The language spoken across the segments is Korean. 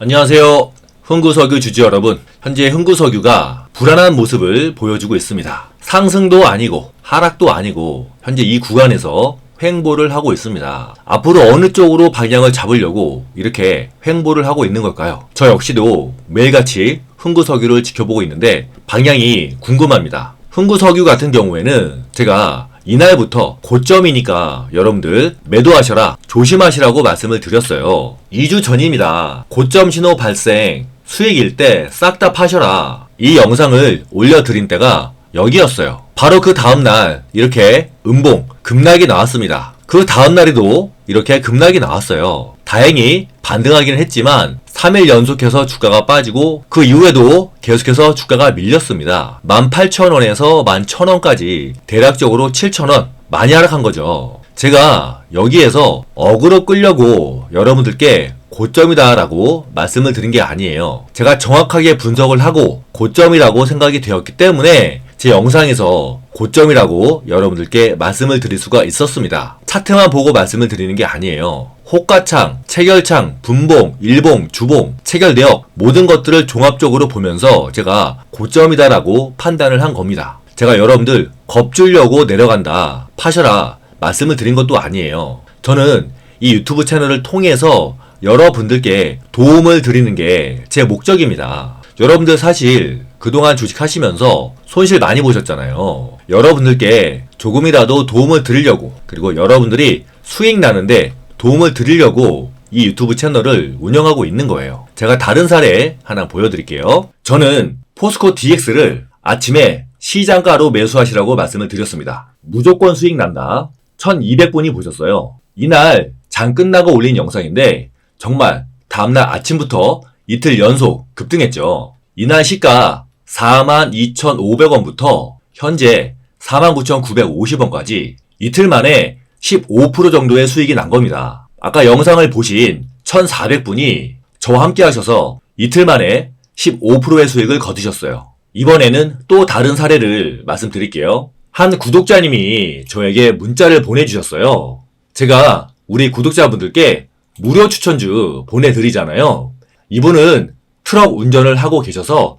안녕하세요. 흥구석유 주주 여러분. 현재 흥구석유가 불안한 모습을 보여주고 있습니다. 상승도 아니고 하락도 아니고 현재 이 구간에서 횡보를 하고 있습니다. 앞으로 어느 쪽으로 방향을 잡으려고 이렇게 횡보를 하고 있는 걸까요? 저 역시도 매일같이 흥구석유를 지켜보고 있는데 방향이 궁금합니다. 흥구석유 같은 경우에는 제가 이날부터 고점이니까 여러분들 매도하셔라 조심하시라고 말씀을 드렸어요. 2주 전입니다. 고점 신호 발생 수익일 때 싹 다 파셔라. 이 영상을 올려드린 때가 여기였어요. 바로 그 다음날 이렇게 음봉 급락이 나왔습니다. 그 다음날에도 이렇게 급락이 나왔어요. 다행히 반등하기는 했지만 3일 연속해서 주가가 빠지고 그 이후에도 계속해서 주가가 밀렸습니다. 18,000원에서 11,000원까지 대략적으로 7,000원 많이 하락한 거죠. 제가 여기에서 어그로 끌려고 여러분들께 고점이다라고 말씀을 드린 게 아니에요. 제가 정확하게 분석을 하고 고점이라고 생각이 되었기 때문에 제 영상에서 고점이라고 여러분들께 말씀을 드릴 수가 있었습니다. 차트만 보고 말씀을 드리는 게 아니에요. 호가창, 체결창, 분봉, 일봉, 주봉, 체결 내역 모든 것들을 종합적으로 보면서 제가 고점이다라고 판단을 한 겁니다. 제가 여러분들 겁주려고 내려간다, 파셔라 말씀을 드린 것도 아니에요. 저는 이 유튜브 채널을 통해서 여러분들께 도움을 드리는 게 제 목적입니다. 여러분들 사실 그동안 주식 하시면서 손실 많이 보셨잖아요. 여러분들께 조금이라도 도움을 드리려고 그리고 여러분들이 수익 나는데 도움을 드리려고 이 유튜브 채널을 운영하고 있는 거예요. 제가 다른 사례 하나 보여드릴게요. 저는 포스코 DX를 아침에 시장가로 매수하시라고 말씀을 드렸습니다. 무조건 수익 난다. 1200분이 보셨어요. 이날 장 끝나고 올린 영상인데 정말 다음날 아침부터 이틀 연속 급등했죠. 이날 시가 42,500원부터 현재 49,950원까지 이틀 만에 15% 정도의 수익이 난 겁니다. 아까 영상을 보신 1,400분이 저와 함께 하셔서 이틀 만에 15%의 수익을 거두셨어요. 이번에는 또 다른 사례를 말씀드릴게요. 한 구독자님이 저에게 문자를 보내주셨어요. 제가 우리 구독자분들께 무료 추천주 보내드리잖아요. 이분은 트럭 운전을 하고 계셔서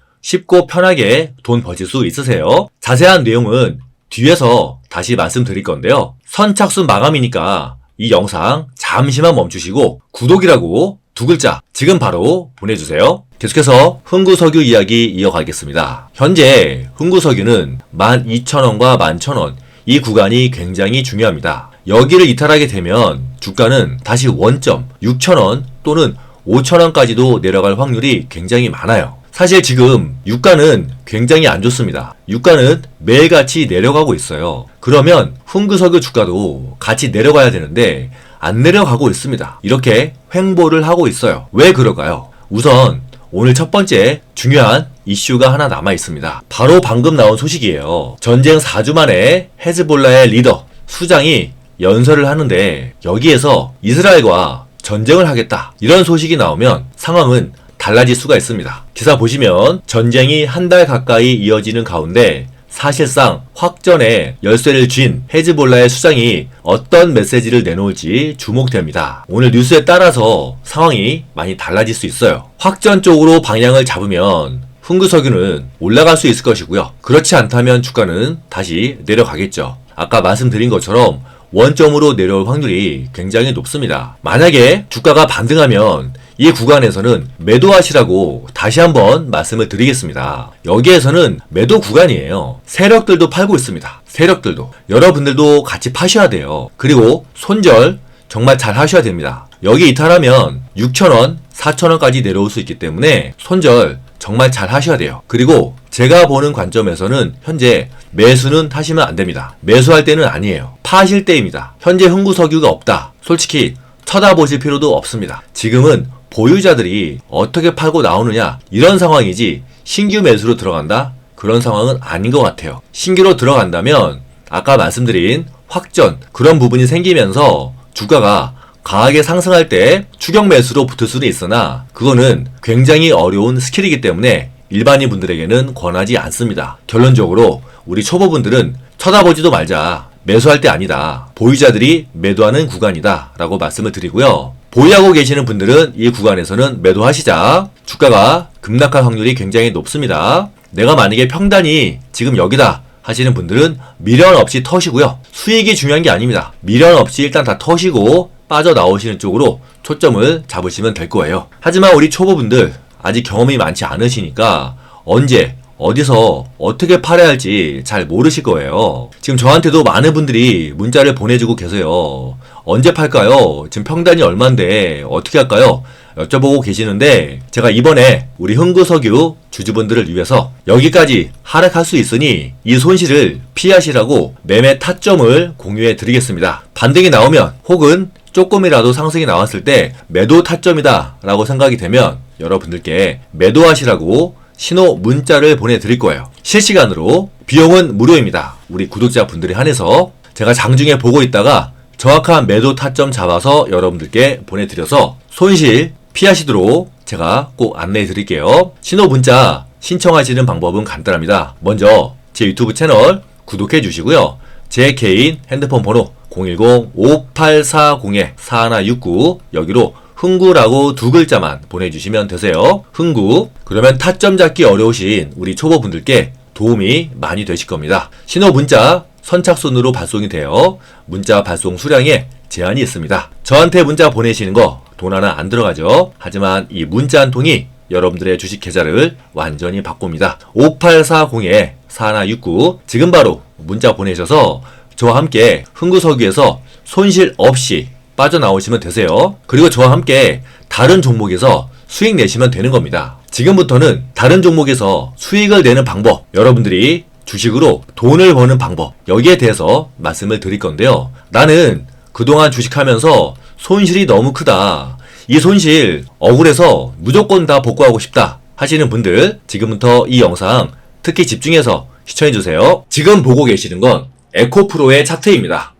쉽고 편하게 돈 버실 수 있으세요. 자세한 내용은 뒤에서 다시 말씀드릴 건데요. 선착순 마감이니까 이 영상 잠시만 멈추시고 구독이라고 두 글자 지금 바로 보내주세요. 계속해서 흥구석유 이야기 이어가겠습니다. 현재 흥구석유는 12,000원과 11,000원 이 구간이 굉장히 중요합니다. 여기를 이탈하게 되면 주가는 다시 원점 6,000원 또는 5,000원까지도 내려갈 확률이 굉장히 많아요. 사실 지금 유가는 굉장히 안 좋습니다. 유가는 매일같이 내려가고 있어요. 그러면 흥구석유 주가도 같이 내려가야 되는데 안 내려가고 있습니다. 이렇게 횡보를 하고 있어요. 왜 그럴까요? 우선 오늘 첫 번째 중요한 이슈가 하나 남아 있습니다. 바로 방금 나온 소식이에요. 전쟁 4주 만에 헤즈볼라의 리더 수장이 연설을 하는데 여기에서 이스라엘과 전쟁을 하겠다. 이런 소식이 나오면 상황은 달라질 수가 있습니다. 기사 보시면 전쟁이 한 달 가까이 이어지는 가운데 사실상 확전에 열쇠를 쥔 헤즈볼라의 수장이 어떤 메시지를 내놓을지 주목됩니다. 오늘 뉴스에 따라서 상황이 많이 달라질 수 있어요. 확전 쪽으로 방향을 잡으면 흥구 석유는 올라갈 수 있을 것이고요. 그렇지 않다면 주가는 다시 내려가겠죠. 아까 말씀드린 것처럼 원점으로 내려올 확률이 굉장히 높습니다. 만약에 주가가 반등하면 이 구간에서는 매도하시라고 다시 한번 말씀을 드리겠습니다. 여기에서는 매도 구간이에요. 세력들도 팔고 있습니다. 세력들도. 여러분들도 같이 파셔야 돼요. 그리고 손절 정말 잘 하셔야 됩니다. 여기 이탈하면 6,000원, 4,000원까지 내려올 수 있기 때문에 손절 정말 잘 하셔야 돼요. 그리고 제가 보는 관점에서는 현재 매수는 하시면 안 됩니다. 매수할 때는 아니에요. 파실 때입니다. 현재 흥구석유가 없다. 솔직히 쳐다보실 필요도 없습니다. 지금은 보유자들이 어떻게 팔고 나오느냐 이런 상황이지 신규 매수로 들어간다? 그런 상황은 아닌 것 같아요. 신규로 들어간다면 아까 말씀드린 확전 그런 부분이 생기면서 주가가 강하게 상승할 때 추격 매수로 붙을 수는 있으나 그거는 굉장히 어려운 스킬이기 때문에 일반인 분들에게는 권하지 않습니다. 결론적으로 우리 초보분들은 쳐다보지도 말자. 매수할 때 아니다. 보유자들이 매도하는 구간이다. 라고 말씀을 드리고요. 보유하고 계시는 분들은 이 구간에서는 매도하시자. 주가가 급락할 확률이 굉장히 높습니다. 내가 만약에 평단이 지금 여기다 하시는 분들은 미련 없이 터시고요. 수익이 중요한 게 아닙니다. 미련 없이 일단 다 터시고 빠져나오시는 쪽으로 초점을 잡으시면 될 거예요. 하지만 우리 초보분들 아직 경험이 많지 않으시니까 언제 어디서 어떻게 팔아야 할지 잘 모르실 거예요. 지금 저한테도 많은 분들이 문자를 보내주고 계세요. 언제 팔까요? 지금 평단이 얼만데 어떻게 할까요? 여쭤보고 계시는데 제가 이번에 우리 흥구석유 주주분들을 위해서 여기까지 하락할 수 있으니 이 손실을 피하시라고 매매 타점을 공유해 드리겠습니다. 반등이 나오면 혹은 조금이라도 상승이 나왔을 때 매도 타점이다 라고 생각이 되면 여러분들께 매도하시라고 신호 문자를 보내드릴 거예요. 실시간으로 비용은 무료입니다. 우리 구독자 분들에 한해서 제가 장중에 보고 있다가 정확한 매도 타점 잡아서 여러분들께 보내드려서 손실 피하시도록 제가 꼭 안내해 드릴게요. 신호 문자 신청하시는 방법은 간단합니다. 먼저 제 유튜브 채널 구독해 주시고요. 제 개인 핸드폰 번호 010-5840-4169 여기로 흥구라고 두 글자만 보내주시면 되세요. 흥구. 그러면 타점 잡기 어려우신 우리 초보분들께 도움이 많이 되실 겁니다. 신호 문자 선착순으로 발송이 되어 문자 발송 수량에 제한이 있습니다. 저한테 문자 보내시는 거 돈 하나 안 들어가죠. 하지만 이 문자 한 통이 여러분들의 주식 계좌를 완전히 바꿉니다. 5840-4169 지금 바로 문자 보내셔서 저와 함께 흥구석유에서 손실 없이 빠져나오시면 되세요. 그리고 저와 함께 다른 종목에서 수익 내시면 되는 겁니다. 지금부터는 다른 종목에서 수익을 내는 방법, 여러분들이 주식으로 돈을 버는 방법, 여기에 대해서 말씀을 드릴 건데요. 나는 그동안 주식하면서 손실이 너무 크다. 이 손실 억울해서 무조건 다 복구하고 싶다. 하시는 분들, 지금부터 이 영상 특히 집중해서 시청해주세요. 지금 보고 계시는 건 에코프로의 차트입니다.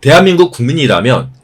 대한민국 국민이라면